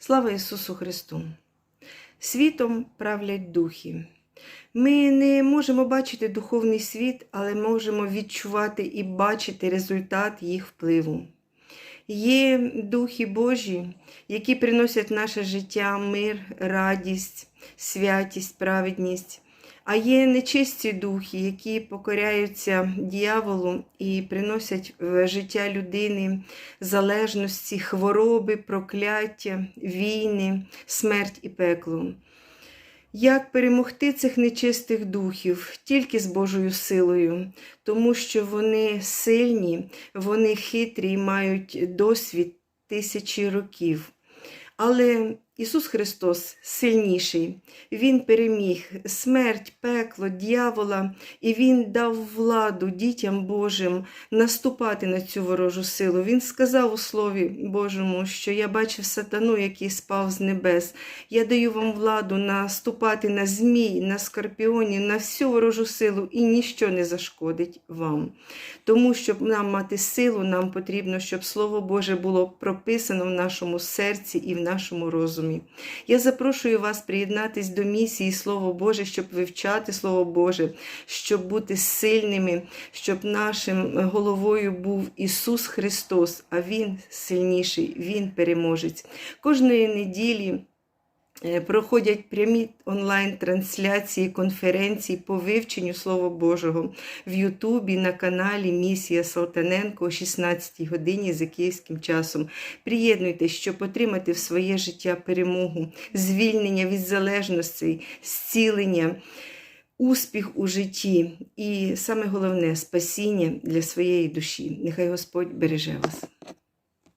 Слава Ісусу Христу! Світом правлять духи. Ми не можемо бачити духовний світ, але можемо відчувати і бачити результат їх впливу. Є духи Божі, які приносять в наше життя мир, радість, святість, праведність. А є нечисті духи, які покоряються дьяволу і приносять в життя людини залежності, хвороби, прокляття, війни, смерть і пекло. Як перемогти цих нечистих духів тільки з Божою силою, тому що вони сильні, вони хитрі і мають досвід тисячі років. Але Ісус Христос сильніший, Він переміг смерть, пекло, дьявола, і Він дав владу дітям Божим наступати на цю ворожу силу. Він сказав у Слові Божому, що я бачив сатану, який спав з небес. Я даю вам владу наступати на змій, на скорпіонів, на всю ворожу силу, і ніщо не зашкодить вам. Тому, щоб нам мати силу, нам потрібно, щоб Слово Боже було прописано в нашому серці і в нашому розумі. Я запрошую вас приєднатись до місії Слово Боже, щоб вивчати Слово Боже, щоб бути сильними, щоб нашим головою був Ісус Христос, а Він сильніший, Він переможець. Кожної неділі. Е, Проходять прямі онлайн-трансляції конференцій по вивченню Слова Божого в Ютубі на каналі Місія Салтаненко о 16 годині за київським часом. Приєднуйтесь, щоб отримати в своє життя перемогу, звільнення від залежностей, зцілення, успіх у житті і саме головне спасіння для своєї душі. Нехай Господь береже вас.